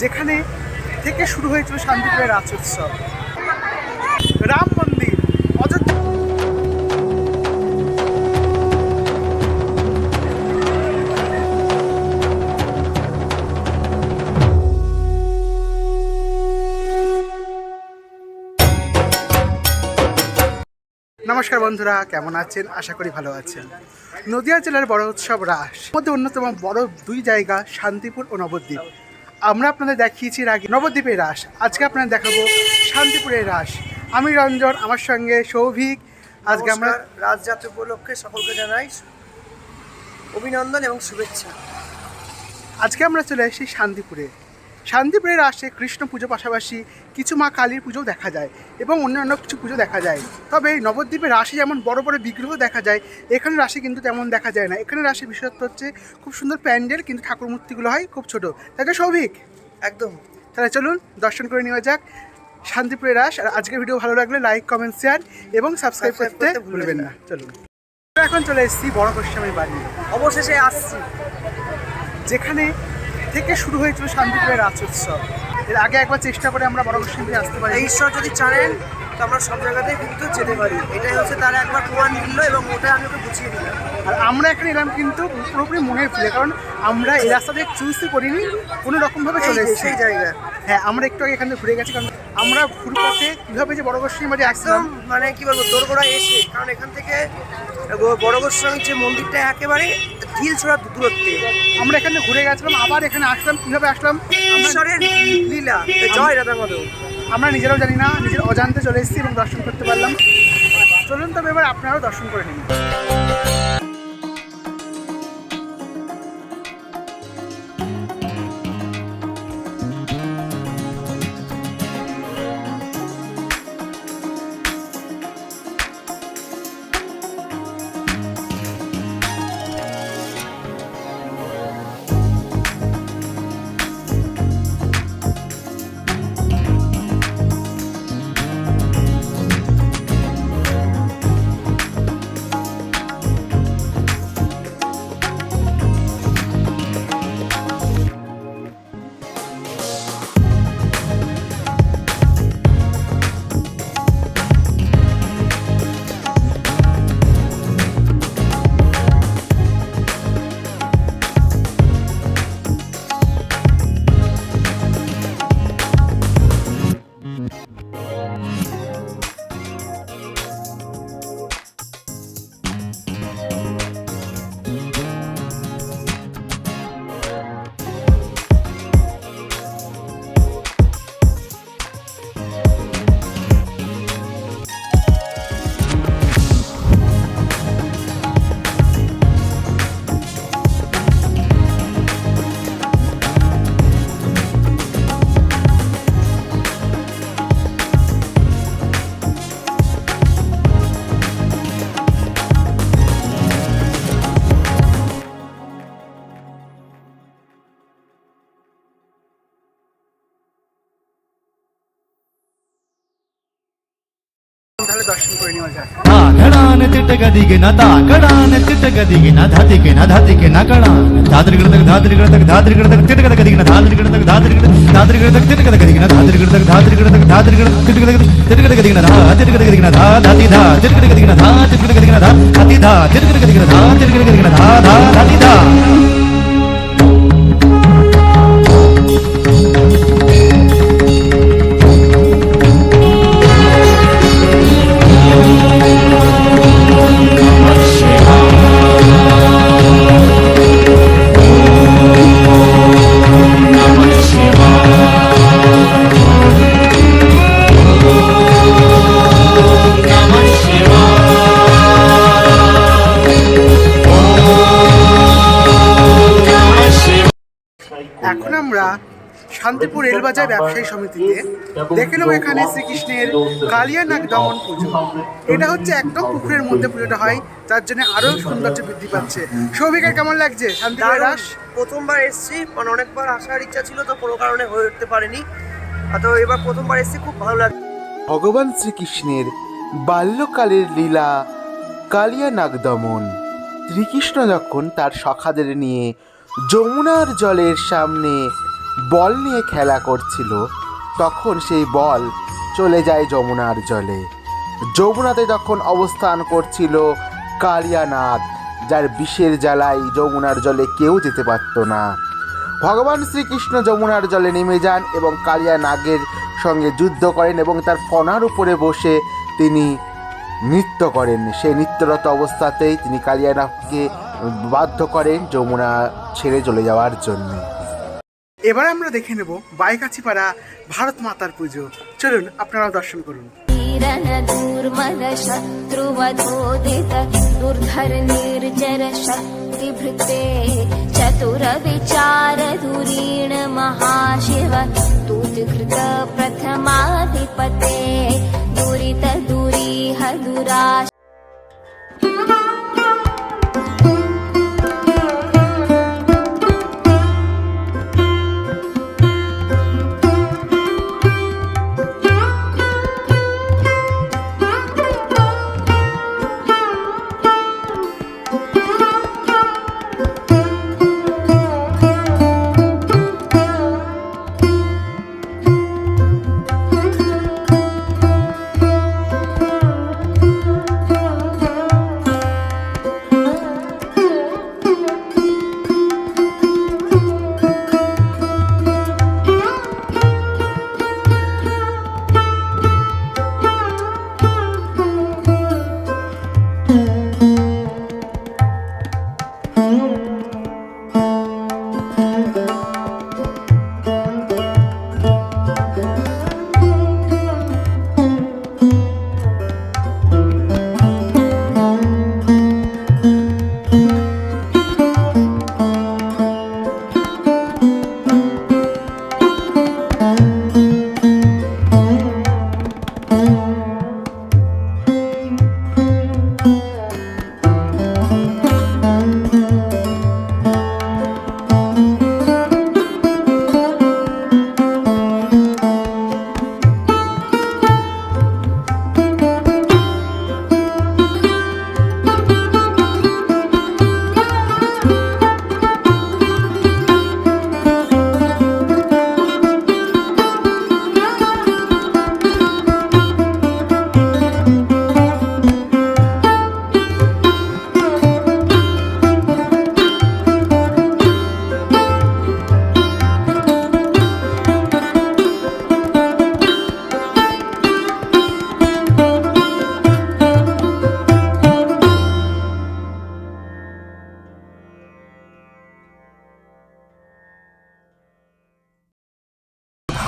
যেখানে থেকে শুরু হয়েছিল শান্তিপুরের রাজ উৎসব রাম মন্দির নমস্কার বন্ধুরা, কেমন আছেন? আশা করি ভালো আছেন। নদিয়া জেলার বড় উৎসব রাস। মধ্যে অন্যতম বড় দুই জায়গা শান্তিপুর ও নবদ্বীপ। আমরা আপনাদের দেখিয়েছি আগে নবদ্বীপের রাস। আজকে আপনারা দেখাবো শান্তিপুরের রাস। আমি রঞ্জন আমার সঙ্গে সৌভিক। আজকে আমরা রাজ রাজযাত্রা উপলক্ষে সকলকে জানাই অভিনন্দন এবং শুভেচ্ছা। আজকে আমরা চলে এসেছি শান্তিপুরে। শান্তিপুরের রাসে কৃষ্ণ পুজো পাশাপাশি কিছু মা কালীর পুজোও দেখা যায় এবং অন্যান্য কিছু পুজো দেখা যায়। তবে নবদ্বীপে নবদ্বীপের রাশি যেমন বড় বড় বিগ্রহ দেখা যায় এখানে রাশি কিন্তু তেমন দেখা যায় না। এখানে রাশি বিশেষত্ব হচ্ছে খুব সুন্দর প্যান্ডেল কিন্তু ঠাকুর মূর্তিগুলো হয় খুব ছোট। তাই তো সৌভিক? একদম। তাহলে চলুন দর্শন করে নেওয়া যাক শান্তিপুরের রাস আর আজকের ভিডিও ভালো লাগলে লাইক কমেন্ট শেয়ার এবং সাবস্ক্রাইব করতে ভুলবেন না। চলুন। আমরা এখন চলে এসেছি বড় গোস্বামীর বাড়ি। অবশেষে আসছি। যেখানে থেকে শুরু হয়েছিল শান্তিপুরের রাজ উৎসব এর আগে একবার চেষ্টা করে আমরা বড় গোস্বামী আসতে পারি। এই ঈশ্বর যদি জানেন তো আমরা সব জায়গাতেই কিন্তু যেতে পারি। এটাই হচ্ছে তার একবার প্রমাণ মিলল এবং ওটা আমি ওকে বুঝিয়ে দিলাম। আর আমরা এখানে এলাম কিন্তু পুরোপুরি মনের ফুলে কারণ আমরা এই রাস্তা দিয়ে চুজই করিনি কোনো রকমভাবে চলে এসেছি। সেই জায়গা। হ্যাঁ আমরা একটু আগে এখান থেকে ঘুরে গেছি কারণ আমরা ঘুরে পথে কীভাবে যে বড় গোস্বামী বাড়ি একদম মানে কি বলব দোরগোড়া এসে কারণ এখান থেকে বড় গোস্বামীর যে মন্দিরটা একেবারে ঢিল ছোড়া দূরত্বে। আমরা এখানে ঘুরে গেছিলাম আবার এখানে আসলাম কীভাবে আসলাম? ঈশ্বরের লীলা জয় রাধা মাধব আমরা নিজেরাও জানি না, নিজের অজান্তে চলে এসেছি এবং দর্শন করতে পারলাম। চলুন তবে এবার আপনারাও দর্শন করে নিন। ఘడాన తిట్టగదిగిన దాకడాన తిట్టగదిగిన ధతికిన ధతికిన కడా ధాద్రి గడతకు ధాద్రి గడతకు ధాద్రి గడతకు తిట్టగద గదిగిన ధాద్రి గడతకు ధాద్రి గడ ధాద్రి గడతకు తిట్టగద గదిగిన ధాద్రి గడతకు ధాద్రి గడతకు ధాద్రి గడ తిట్టగద తిట్టగద గదిగిన ధా తిట్టగద గదిగిన ధా ధతి ధా తిట్టగద గదిగిన ధా తిట్టగద గదిగిన ధా హతి ధా తిట్టగద గదిగిన ధా తిట్టగద గదిగిన ధా ధా హతి ధా শান্তিপুর রেলবাজার ব্যবসায়ী সমিতিতে দেখে নেব এখানে শ্রীকৃষ্ণের কালিয়ানাগ দমন পুজো। এটা হচ্ছে একদম পুকুরের মধ্যে পুজোটা হয় তার জন্য আরও সৌন্দর্য বৃদ্ধি পাচ্ছে। সৌভিকের কেমন লাগছে। রাস প্রথমবার এসেছি মানে অনেকবার আসার ইচ্ছা ছিল তো কোনো কারণে হয়ে উঠতে পারেনি। তো এবার প্রথমবার এসেছি খুব ভালো লাগছে। ভগবান শ্রীকৃষ্ণের বাল্যকালের লীলা কালিয়া নাগদমন শ্রীকৃষ্ণ যখন তার সখাদের নিয়ে যমুনার জলের সামনে বল নিয়ে খেলা করছিল, তখন সেই বল চলে যায় যমুনার জলে। যমুনাতে তখন অবস্থান করছিল কালিয়ানাথ, যার বিষের জ্বালায় যমুনার জলে কেউ যেতে পারত না। ভগবান শ্রীকৃষ্ণ যমুনার জলে নেমে যান এবং কালিয়া নাগের সঙ্গে যুদ্ধ করেন এবং তার ফনার উপরে বসে তিনি নৃত্য করেন। সেই নৃত্যরত অবস্থাতেই তিনি কালিয়ানাগকে বাধ্য করেন যমুনা ছেড়ে চলে যাওয়ার জন্য। এবার আমরা দেখে নেব বাইকাছিপাড়া ভারত মাতার পুজো চলুন আপনারাও দর্শন করুন वीरन दूर्मल शत्रुवधोदित दुर्धर निर्जर शक्तिभृते चतुर विचार धुरीण महाशिव स्तुतिकृत प्रथमाधिपते दुरित दुरीह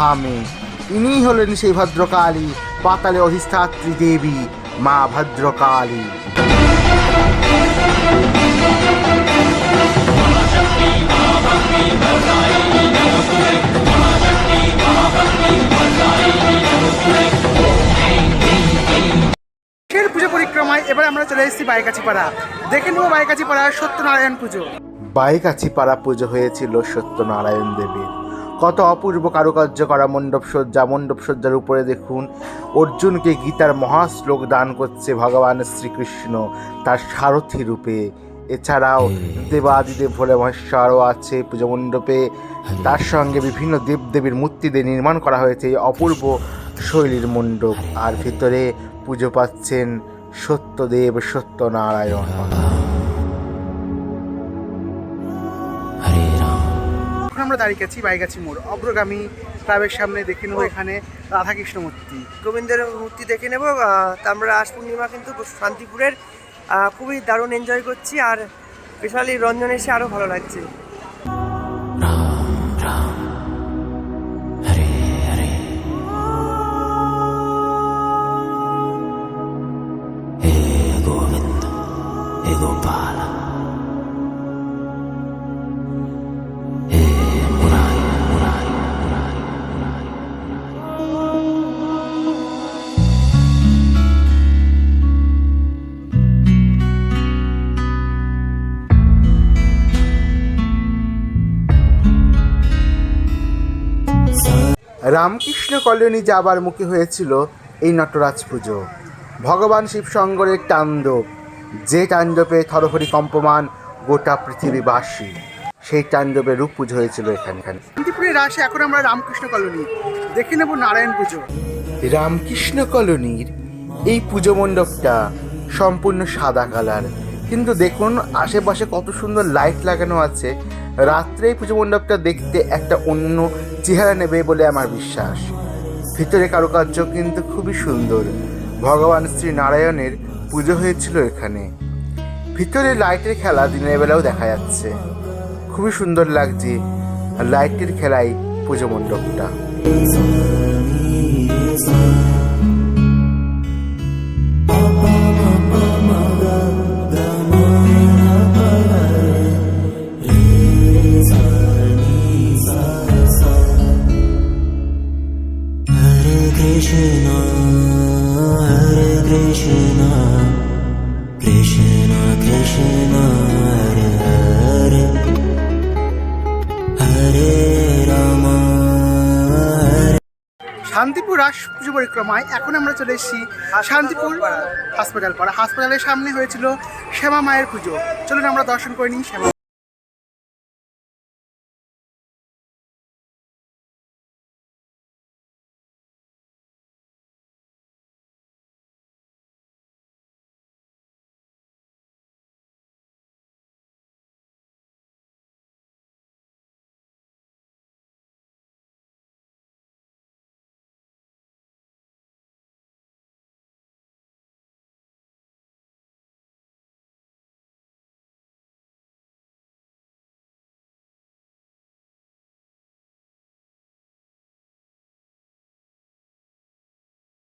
ধামে ইনি হলেন সেই ভদ্রকালী পাতালে অধিষ্ঠাত্রী দেবী মা ভদ্রকালী। পুজো পরিক্রমায় এবার আমরা চলে এসেছি বাইকাছিপাড়া। দেখে নেব বাইকাছিপাড়ার সত্যনারায়ণ পুজো। বাইকাছি পাড়া পুজো হয়েছিল সত্যনারায়ণ দেবীর। কত অপূর্ব কারুকার্য করা মণ্ডপ সজ্জা মণ্ডপ সজ্জার উপরে দেখুন অর্জুনকে গীতার মহাশ্লোক দান করছে ভগবান শ্রীকৃষ্ণ তার সারথি রূপে। এছাড়াও দেবাদিদেব ভোলে মহেশ্বরও আছে পুজো মণ্ডপে। তার সঙ্গে বিভিন্ন দেবদেবীর মূর্তি দিয়ে নির্মাণ করা হয়েছে এই অপূর্ব শৈলীর মণ্ডপ। আর ভিতরে পুজো পাচ্ছেন সত্যদেব সত্যনারায়ণ। আমরা দাঁড়িয়ে আছি বাইগাছি মোড়। অগ্রগামী ক্লাবের সামনে দেখে নেব এখানে রাধাকৃষ্ণ মূর্তি গোবিন্দের মূর্তি দেখে নেব। আমরা আজ পূর্ণিমা কিন্তু শান্তিপুরের খুবই দারুণ এনজয় করছি আর স্পেশালি রঞ্জন এসে আরও ভালো লাগছে। রামকৃষ্ণ কলোনি যাবার মুখে হয়েছিল এই নটরাজ পুজো। ভগবান শিবশঙ্করের তাণ্ডব যে তাণ্ডবে থরহরি কম্পমান গোটা পৃথিবীবাসী সেই তাণ্ডবের রূপ পুজো হয়েছিল এখানে এখানে শান্তিপুরের রাসে এখন আমরা রামকৃষ্ণ কলোনি। দেখে নেব নারায়ণ পুজো। রামকৃষ্ণ কলোনির এই পুজো মণ্ডপটা সম্পূর্ণ সাদা কালার। কিন্তু দেখুন আশেপাশে কত সুন্দর লাইট লাগানো আছে। রাত্রে এই পুজো মণ্ডপটা দেখতে একটা অন্য চেহারা নেবে বলে আমার বিশ্বাস। ভিতরে কারুকার্য কিন্তু খুবই সুন্দর। ভগবান শ্রী নারায়ণের পুজো হয়েছিল এখানে। ভিতরে লাইটের খেলা দিনের বেলাও দেখা যাচ্ছে। খুবই সুন্দর লাগছে লাইটের খেলাই পুজো মণ্ডপটা। শান্তিপুর রাস পুজো পরিক্রমায় এখন আমরা চলে এসেছি শান্তিপুর হাসপাতাল পাড়া। হাসপাতালের সামনে হয়েছিল শ্যামা মায়ের পুজো। চলুন আমরা দর্শন করে নিই শ্যামা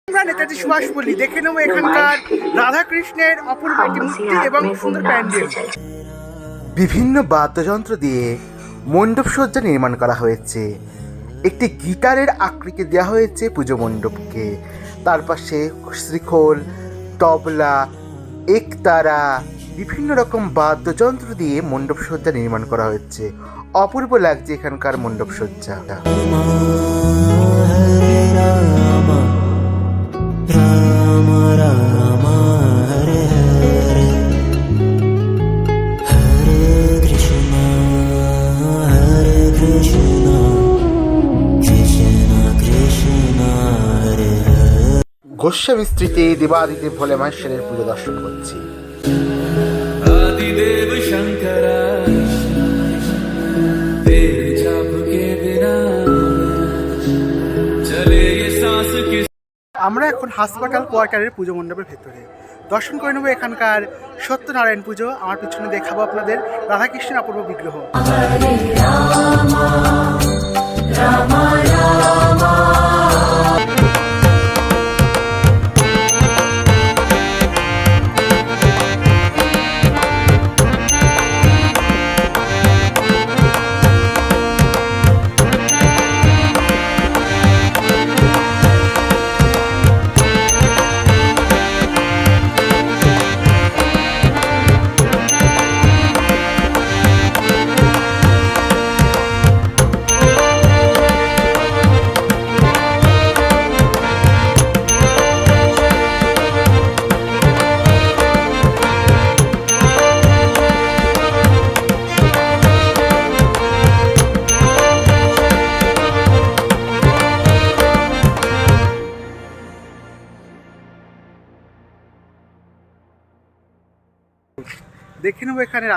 আমরা নেতাজি সুভাষ বলি দেখে নেব এখানকার রাধাকৃষ্ণের অপূর্ব একটি মূর্তি এবং সুন্দর প্যান্ডেল। বিভিন্ন বাদ্যযন্ত্র দিয়ে মণ্ডপ সজ্জা নির্মাণ করা হয়েছে। একটি গিটারের আকৃতি দেওয়া হয়েছে পুজো মণ্ডপকে। তার পাশে শ্রীখোল তবলা একতারা বিভিন্ন রকম বাদ্যযন্ত্র দিয়ে মণ্ডপ সজ্জা নির্মাণ করা হয়েছে। অপূর্ব লাগছে এখানকার মণ্ডপ সজ্জা ঘোষমিস্ত্রিতে দেবাদিদেব ভোলে মহেশ্বরের পুজো দর্শন করছি। আমরা এখন হাসপাতাল কোয়ার্টারের পুজো মণ্ডপের ভেতরে। দর্শন করে নেব এখানকার সত্যনারায়ণ পুজো। আমার পিছনে দেখাবো আপনাদের রাধাকৃষ্ণের অপূর্ব বিগ্রহ।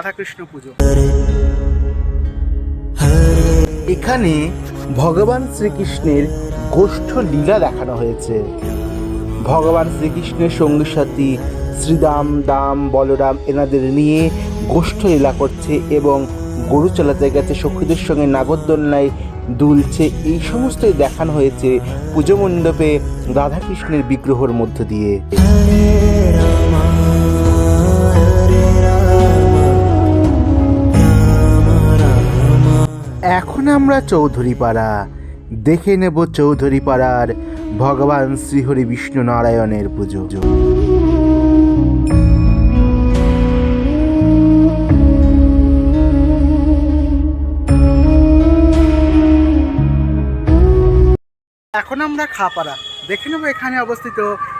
রাধাকৃষ্ণ পুজো। এখানে ভগবান শ্রীকৃষ্ণের গোষ্ঠ লীলা দেখানো হয়েছে। ভগবান শ্রীকৃষ্ণের সঙ্গী সাথী শ্রীদাম, দাম, বলরাম এনাদের নিয়ে গোষ্ঠ লীলা করছে এবং গরু চালাতে গেছে, সখীদের সঙ্গে নাগরদোলনায় দুলছে। এই সমস্তই দেখানো হয়েছে পুজো মণ্ডপে রাধাকৃষ্ণের বিগ্রহর মধ্য দিয়ে। এখন আমরা চৌধুরী পাড়া দেখে নেব চৌধুরী পাড়ার ভগবান শ্রীহরি বিষ্ণু নারায়ণের পুজো। এখন আমরা খাপাড়া। দেখে নেব এখানে অবস্থিত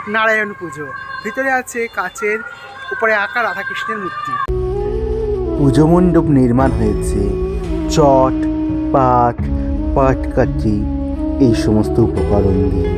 নারায়ণ পুজো। ভিতরে আছে কাচের, উপরে আঁকা রাধাকৃষ্ণের মূর্তি। পুজো মণ্ডপ নির্মাণ হয়েছে। চট পাট পাটকাঠি এই সমস্ত উপকরণ দিয়ে।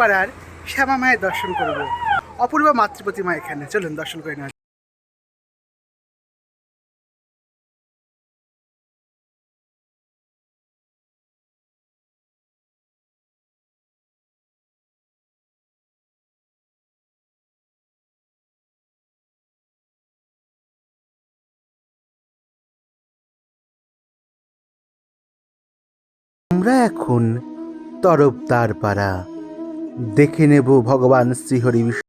পাড়ার শ্যামা মায়ের দর্শন করব। অপূর্ব মাতৃপ্রতিমা এখানে। চলুন দর্শন করে নেওয়া আমরা এখন তরফদার পাড়া। দেখে নেব ভগবান শ্রীহরি বিষ্ণু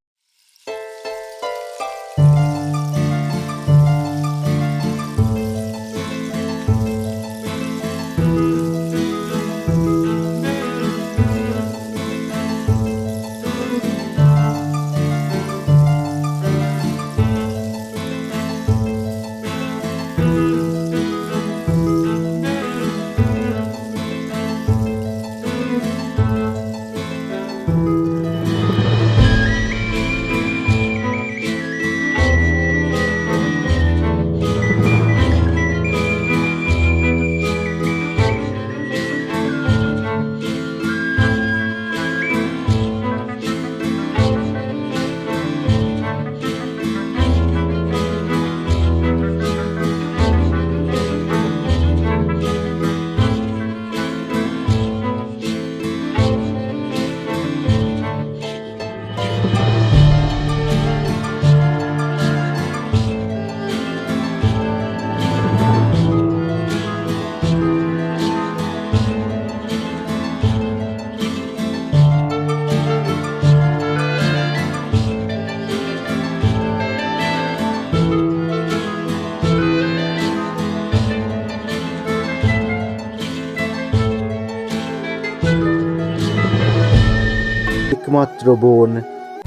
একমাত্র বোন,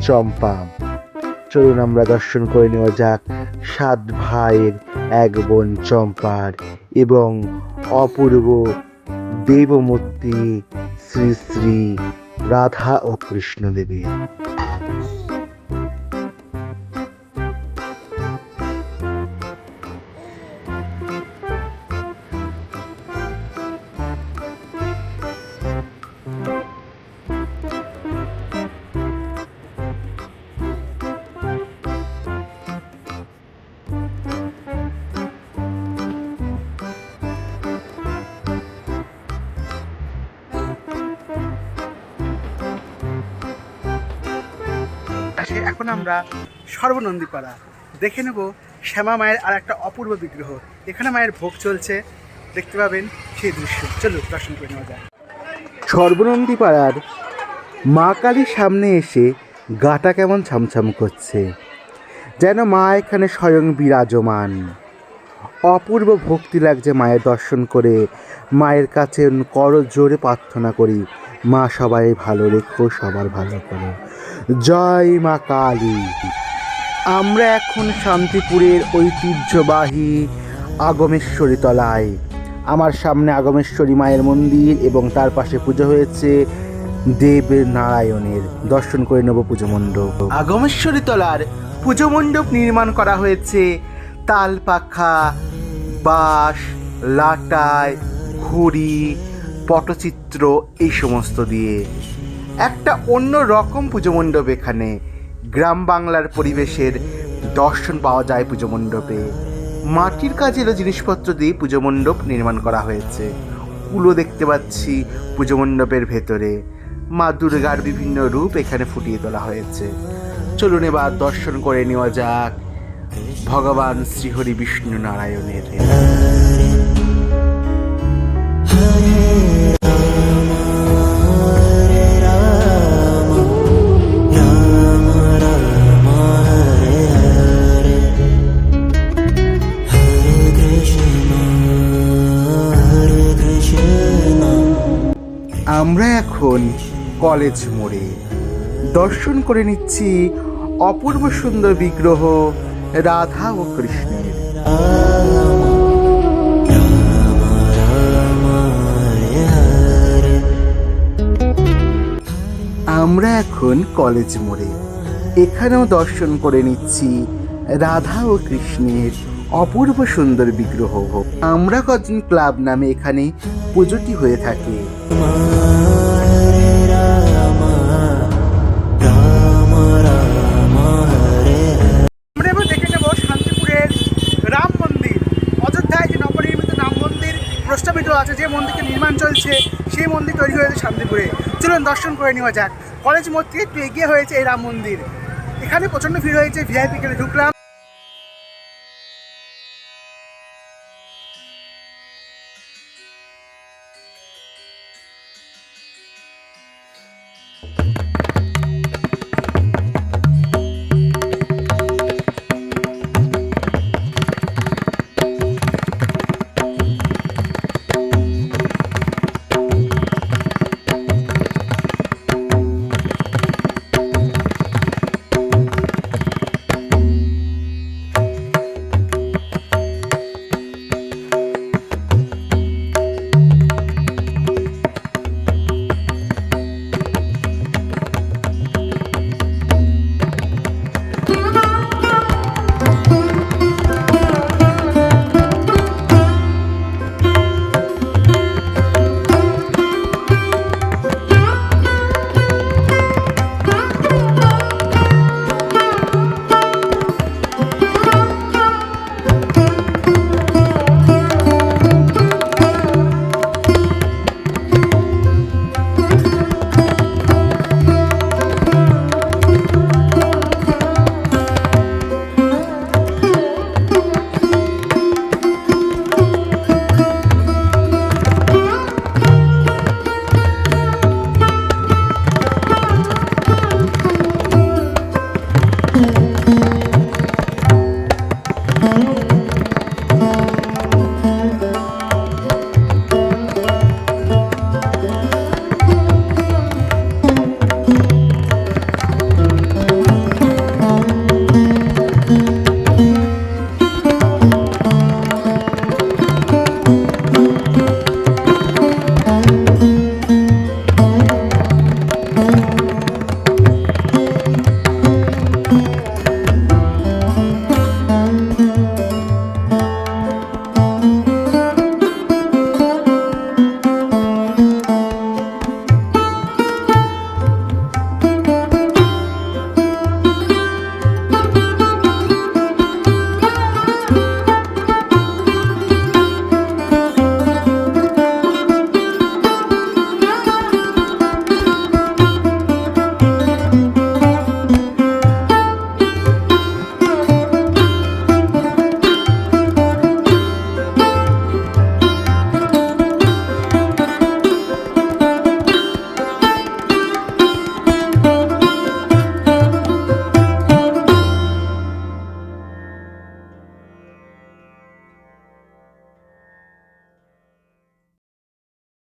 চম্পা। চলুন আমরা দর্শন করে নেওয়া যাক সাত ভাইয়ের এক বোন চম্পার এবং অপূর্ব দেবমূর্তি শ্রী শ্রী রাধা ও কৃষ্ণদেবীর। আসে এখন আমরা সর্বনন্দী পাড়া দেখে নেব শ্যামা মায়ের আর একটা অপূর্ব বিগ্রহ। এখানে মায়ের ভোগ চলছে, দেখতে পাবেন সেই দৃশ্য। চলুন, দর্শন করে নেওয়া যায় সর্বনন্দী পাড়ার মা কালীর সামনে এসে গাটা কেমন ছামছাম করছে। যেন মা এখানে স্বয়ং বিরাজমান। অপূর্ব ভক্তি লাগছে মায়ের দর্শন করে। মায়ের কাছে কর জোরে প্রার্থনা করি। মা সবাই ভালো রেখো, সবার ভালো করো। জয় মা কালী। আমরা এখন শান্তিপুরের ঐতিহ্যবাহী আগমেশ্বরী তলায়। আমার সামনে আগমেশ্বরী মায়ের মন্দির এবং তার পাশে পুজো হয়েছে দেব নারায়ণের দর্শন করে নেব পুজো মণ্ডপ। আগমেশ্বরী তলার পুজো মণ্ডপ নির্মাণ করা হয়েছে তাল পাখা, বাঁশ, লাটায়, ঘুড়ি, পটচিত্র এই সমস্ত দিয়ে। একটা অন্য রকম পুজো মণ্ডপ এখানে। গ্রাম বাংলার পরিবেশের দর্শন পাওয়া যায় পুজো মণ্ডপে। মাটির কাজেরও জিনিসপত্র দিয়ে পুজো মণ্ডপ নির্মাণ করা হয়েছে। কুলো দেখতে পাচ্ছি পুজো মণ্ডপের ভেতরে। মা দুর্গার বিভিন্ন রূপ এখানে ফুটিয়ে তোলা হয়েছে। চলুন এবার দর্শন করে নেওয়া যাক ভগবান শ্রীহরি বিষ্ণু নারায়ণের। আমরা এখন কলেজ মোড়ে। দর্শন করে নিচ্ছি অপূর্ব সুন্দর বিগ্রহ রাধা ও কৃষ্ণের। আমরা এখন কলেজ মোড়ে। এখানেও দর্শন করে নিচ্ছি রাধা ও কৃষ্ণের অপূর্ব সুন্দর বিগ্রহ। আমরা কজন ক্লাব নামে এখানে পুজোটি হয়ে থাকে। প্রস্তাবিত আছে, যে মন্দিরকে নির্মাণ চলছে, সেই মন্দির তৈরি হয়েছে শান্তিপুরে। চলুন দর্শন করে নেওয়া যাক। কলেজ থেকে একটু এগিয়ে হয়েছে এই রাম মন্দির। এখানে প্রচণ্ড ভিড় হয়েছে ভিআইপি কেটে ঢুকলাম।